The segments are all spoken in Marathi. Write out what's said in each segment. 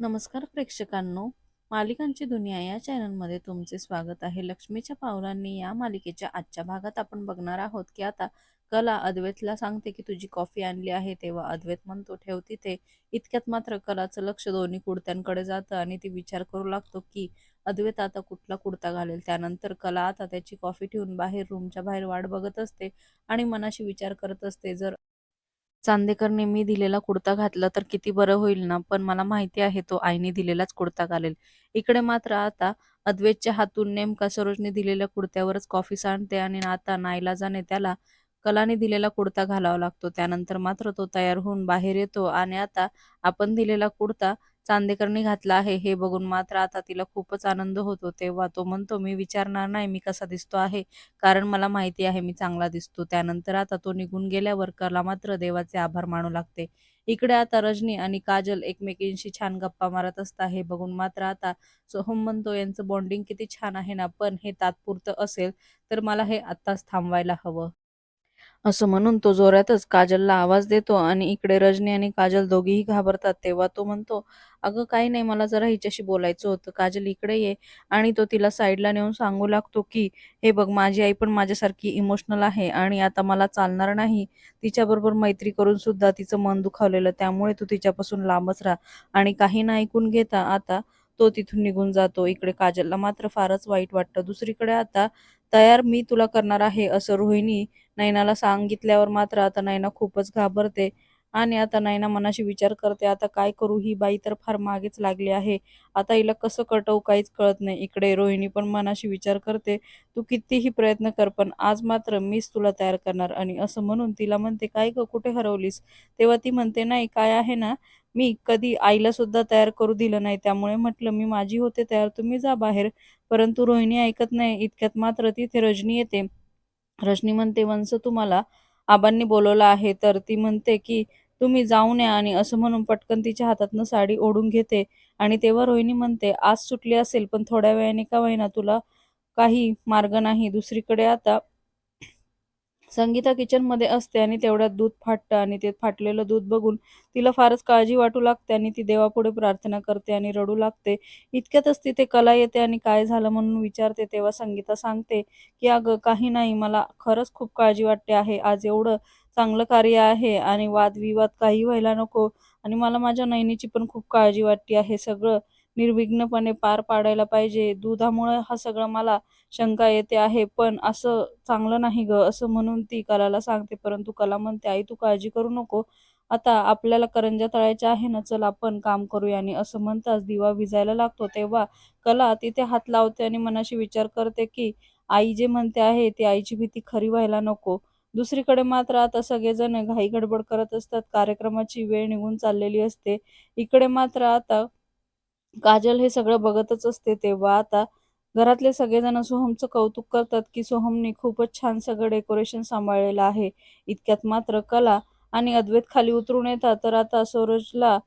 नमस्कार प्रेक्षकांनो. मालिकांची दुनिया या चॅनलमध्ये तुमचे स्वागत आहे. लक्ष्मीच्या पावलांनी या मालिकेच्या आजच्या भागात आपण बघणार आहोत की आता कला अद्वैतला सांगते की तुझी कॉफी आणली आहे तेव्हा अद्वैत म्हणतो ठेव तिथे. इतक्यात मात्र कलाचं लक्ष दोन्ही कुडत्यांकडे जातं आणि ती विचार करू लागतो की अद्वैत आता कुठला कुडता घालेल? त्यानंतर कला आता त्याची कॉफी ठेवून बाहेर रूमच्या बाहेर वाट बघत असते आणि मनाशी विचार करत असते. जर चांदेकरने मी दिलेला कुडता घातला तर किती बरं होईल ना? पण मला माहिती आहे तो आईने दिलेलाच कुडता घालेल. इकडे मात्र आता अद्वैतच्या हातून नेमका सरोजने दिलेल्या कुडत्यावरच कॉफी सांडते आणि आता नाईलाजाने त्याला कलाने दिलेला कुडता घालावा लागतो. त्यानंतर मात्र तो तयार होऊन बाहेर येतो आणि आता आपण दिलेला कुडता चांदेकरने घातला आहे हे बघून मात्र आता तिला खूपच आनंद होतो. तेव्हा तो म्हणतो मी विचारणार नाही मी कसा दिसतो आहे कारण मला माहिती आहे मी चांगला दिसतो. त्यानंतर आता तो निघून गेल्यावर कला मात्र देवाचे आभार मानू लागते. इकडे आता रजनी आणि काजल एकमेकींशी छान गप्पा मारत असता हे बघून मात्र आता सोहम म्हणतो यांचं बॉन्डिंग किती छान आहे ना पण हे तात्पुरतं असेल तर मला हे आत्ताच थांबवायला हवं. असं म्हणून तो जोरातच काजलला आवाज देतो आणि इकडे रजनी आणि काजल दोघीही घाबरतात. तेव्हा तो म्हणतो अगं काही नाही मला जरा हिच्याशी बोलायचं होतं. काजल इकडे ये. आणि तो तिला साईडला नेऊन सांगू लागतो की हे बघ माझी आई पण माझ्यासारखी इमोशनल आहे आणि आता मला चालणार नाही. तिच्याबरोबर मैत्री करून सुद्धा तिचं मन दुखावलेलं त्यामुळे तू तिच्यापासून लांबच राहा आणि काही ना ऐकून घेता. आता तो तिथून निघून जातो. इकडे काजलला मात्र फारच वाईट वाटतं. दुसरीकडे आता तयार मी तुला करणार आहे असं रोहिणी नैनाला सांगितल्यावर मात्र आता नैना खूपच घाबरते आणि आता नैना मनाशी विचार करते आता काय करू? ही बाई तर फार मागेच लागली आहे. आता हिला कसं कटवू काहीच कळत नाही. इकडे रोहिणी पण मनाशी विचार करते तू कितीही प्रयत्न कर पण आज मात्र मीच तुला तयार करणार. आणि असं म्हणून तिला म्हणते काय ग? कुठे हरवलीस? तेव्हा ती म्हणते नाही काय आहे ना मी कधी आईला सुद्धा तयार करू दिलं नाही. त्यामुळे म्हटलं मी माझी होते तयार तुम्ही जा बाहेर. परंतु रोहिणी ऐकत नाही. इतक्यात मात्र तिथे रजनी येते. रजनी म्हणते वंश तुम्हाला आबांनी बोलवलं आहे. तर ती म्हणते की तुम्ही जाऊन या आणि असं म्हणून पटकन तिच्या हातातनं साडी ओढून घेते. आणि तेव्हा रोहिणी म्हणते आज सुटली असेल पण थोड्या वेळाने का होईना तुला काही मार्ग नाही. दुसरीकडे आता संगीता किचनमध्ये असते आणि तेवढ्यात दूध फाटतं आणि ते फाटलेलं दूध बघून तिला फारच काळजी वाटू लागते आणि ती देवापुढे प्रार्थना करते आणि रडू लागते. इतक्यातच तिथे कला येते आणि काय झालं म्हणून विचारते तेव्हा संगीता सांगते की अगं काही नाही मला खरंच खूप काळजी वाटते आहे. आज एवढं चांगलं कार्य आहे आणि वादविवाद काही व्हायला नको आणि मला माझ्या नैनीची पण खूप काळजी वाटते आहे. सगळं निर्विघ्नपणे पार पाडायला पाहिजे. दुधामुळे हा सगळं मला शंका येते आहे पण असं चांगलं नाही ग असं म्हणून ती कलाला सांगते. परंतु कला म्हणते आई तू काळजी करू नको. आता आपल्याला करंजा तळायच्या आहे ना चल आपण काम करूया. आणि असं म्हणताच दिवा विजायला लागतो. तेव्हा कला तिथे हात लावते आणि मनाशी विचार करते की आई जे म्हणते आहे ती आईची भीती खरी व्हायला नको. दुसरीकडे मात्र आता सगळेजण घाई गडबड करत असतात. कार्यक्रमाची वेळ निघून चाललेली असते. इकडे मात्र आता काजल हे सगळं बघतच असते तेव्हा आता घरातले सगळेजण सोहमचं कौतुक करतात की सोहमने खूपच छान सगळं डेकोरेशन सांभाळलेलं आहे. इतक्यात मात्र कला आणि अद्वैत खाली उतरून येतात. तर आता सरोजला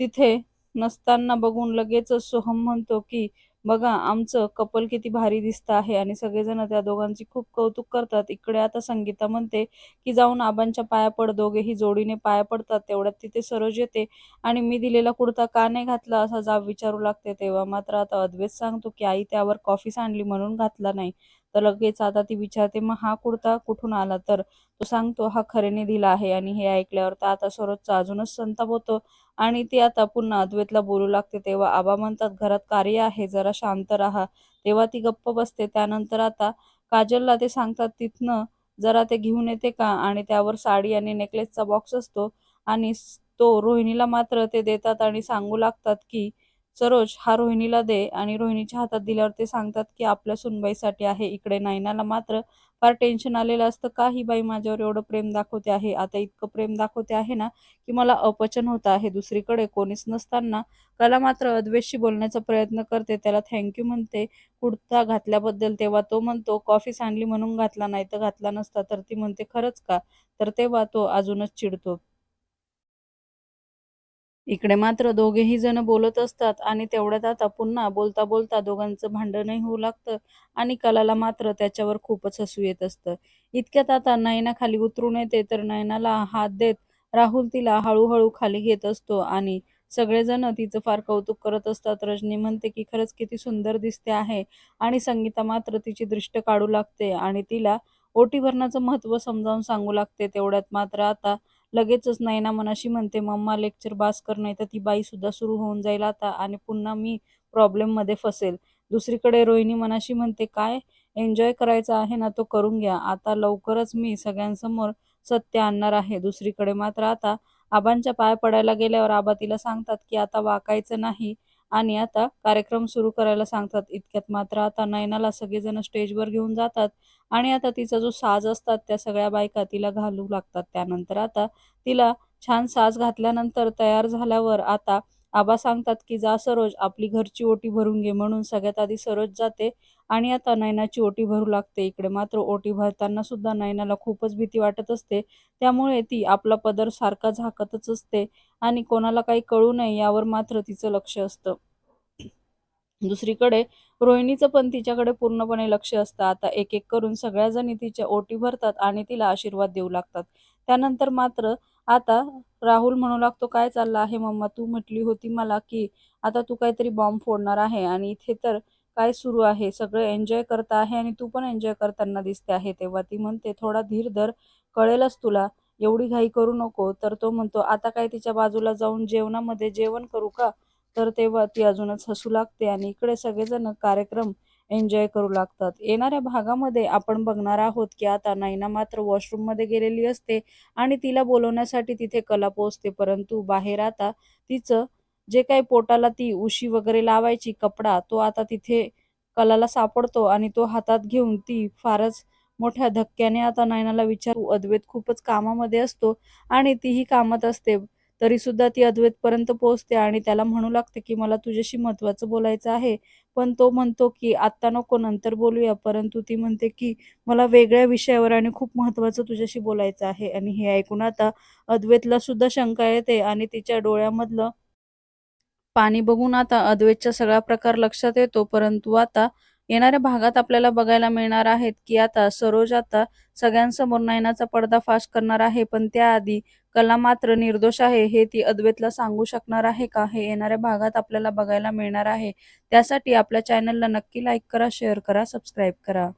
तिथे नसताना बघून लगेचच सोहम म्हणतो की बघा आमचं कपल किती भारी दिसतं आहे आणि सगळेजण त्या दोघांची खूप कौतुक करतात. इकडे आता संगीता म्हणते की जाऊन आबांच्या पाया पड दोघेही जोडीने पाया पडतात. तेवढ्यात तिथे सरोज येते आणि मी दिलेला कुर्ता का नाही घातला असा जाब विचारू लागते तेव्हा. मात्र आता अद्वैत सांगतो की आई त्यावर कॉफी सांडली म्हणून घातला नाही. तर लगेच आता ती विचारते मग हा कुर्ता कुठून आला? तर तो सांगतो हा खरेने दिला आहे आणि हे ऐकल्यावर तर आता सरोजचा अजूनच संताप होतो. आणि ती आता पुन्हा अद्वैतला बोलू लागते तेव्हा आबा म्हणतात घरात कार्य आहे जरा शांत राहा. तेव्हा ती गप्प बसते त्यानंतर आता काजलला ते सांगतात तिथनं जरा ते घेऊन येते का? आणि त्यावर साडी आणि नेकलेसचा बॉक्स असतो आणि तो रोहिणीला मात्र ते देतात आणि सांगू लागतात की सरोज हा रोहिणीला दे आणि रोहिणीच्या हातात दिल्यावर ते सांगतात की आपल्या सुनबाईसाठी आहे इकडे नायनाला मात्र फार टेन्शन आलेलं असतं. का ही बाई माझ्यावर एवढं प्रेम दाखवते आहे? आता इतकं प्रेम दाखवते आहे ना की मला अपचन होत आहे दुसरीकडे. कोणीच नसताना कला मात्र अद्वेषशी बोलण्याचा प्रयत्न करते. त्याला थँक्यू म्हणते. कुर्ता घातल्याबद्दल तेव्हा तो म्हणतो कॉफी सांडली म्हणून घातला नाही तर घातला नसता. तर ती म्हणते खरंच का? तर तेव्हा तो अजूनच चिडतो. इकडे मात्र दोघेही जण बोलत असतात आणि तेवढ्यात आता पुन्हा बोलता बोलता दोघांचं भांडणही होऊ लागतं आणि कलाला मात्र त्याच्यावर खूपच हसू येत असतं. इतक्यात आता नयना खाली उतरून येते तर नयनाला हात देत राहुल तिला हळूहळू खाली घेत असतो आणि सगळेजण तिचं फार कौतुक करत असतात. रजनी म्हणते की खरंच किती सुंदर दिसते आहे आणि संगीता मात्र तिची दृष्ट काढू लागते आणि तिला ओटी भरण्याचं महत्त्व समजावून सांगू लागते. तेवढ्यात मात्र आता लगेचच नैना मनाशी म्हणते मम्मा लेक्चर बास कर नाही तर ती बाई सुद्धा सुरू होऊन जाईल आता आणि पुन्हा मी प्रॉब्लेममध्ये फसेल. दुसरीकडे रोहिणी मनाशी म्हणते काय एन्जॉय करायचा आहे ना तो करून घ्या. आता लवकरच मी सगळ्यांसमोर सत्य आणणार आहे. दुसरीकडे मात्र आता आबांच्या पाय पडायला गेल्यावर आबा तिला सांगतात की आता वाकायचं नाही आणि आता कार्यक्रम सुरू करायला सांगतात. इतक्यात मात्र आता नयनाला सगळेजण स्टेजवर घेऊन जातात आणि आता तिचा जो साज असतात त्या सगळ्या बायका तिला घालू लागतात. त्यानंतर आता तिला छान साज घातल्यानंतर तयार झाल्यावर आता आबा सांगतात की जा सरोज आपली घरची ओटी भरून घे म्हणून सगळ्यात आधी सरोज जाते आणि आता नयनाची ओटी भरू लागते. इकडे मात्र ओटी भरताना सुद्धा नयनाला खूपच भीती वाटत असते. त्यामुळे ती आपला पदर सारखा झाकतच असते आणि कोणाला काही कळू नये यावर मात्र तिचं लक्ष असतं. दुसरीकडे रोहिणीचं पण तिच्याकडे पूर्णपणे लक्ष असतं. आता एक एक करून सगळ्या जणी तिच्या ओटी भरतात आणि तिला आशीर्वाद देऊ लागतात. त्यानंतर मात्र आता राहुल म्हणू लागतो काय चाललं आहे मम्मा? तू म्हटली होती मला की आता तू काहीतरी बॉम्ब फोडणार आहे आणि इथे तर काय सुरू आहे? सगळं एन्जॉय करता आहे आणि तू पण एन्जॉय करताना दिसते आहे. तेव्हा ती म्हणते थोडा धीर धर कळेलच तुला. एवढी घाई करू नको. तर तो म्हणतो आता काय तिच्या बाजूला जाऊन जेवणामध्ये जेवण करू का? तर तेव्हा ती अजूनच हसू लागते आणि इकडे सगळेजण कार्यक्रम एन्जॉय करू लागतात. येणाऱ्या भागामध्ये आपण बघणार आहोत की आता नैना मात्र वॉशरूममध्ये गेलेली असते आणि तिला बोलवण्यासाठी तिथे कला पोचते परंतु बाहेर आता तिचं जे काही पोटाला ती उशी वगैरे लावायची कपडा तो आता तिथे कलाला सापडतो आणि तो हातात घेऊन ती फारच मोठ्या धक्क्याने आता नैनाला विचारू अद्वैत खूपच कामामध्ये असतो आणि तीही कामात असते. तरी सुद्धा ती अद्वैतपर्यंत पोहोचते आणि त्याला म्हणू लागते की मला तुझ्याशी महत्वाचं बोलायचं आहे. पण तो म्हणतो की आत्ता नको नंतर बोलूया. परंतु ती म्हणते की मला वेगळ्या विषयावर आणि खूप महत्वाचं तुझ्याशी बोलायचं आहे. आणि हे ऐकून आता अद्वैतला सुद्धा शंका येते आणि तिच्या डोळ्यामधलं पाणी बघून आता अद्वैतचा सगळा प्रकार लक्षात येतो. परंतु आता येणाऱ्या भागात आपल्याला बघायला मिळणार आहेत की आता सरोज आता सगळ्यांसमोर नयनाचा पडदाफाश करणार आहे. पण त्याआधी कला मात्र निर्दोष आहे हे ती अद्वैतला सांगू शकणार आहे का? हे येणाऱ्या भागात आपल्याला बघायला मिळणार आहे. त्यासाठी आपल्या चॅनलला नक्की लाईक करा शेअर करा सबस्क्राईब करा.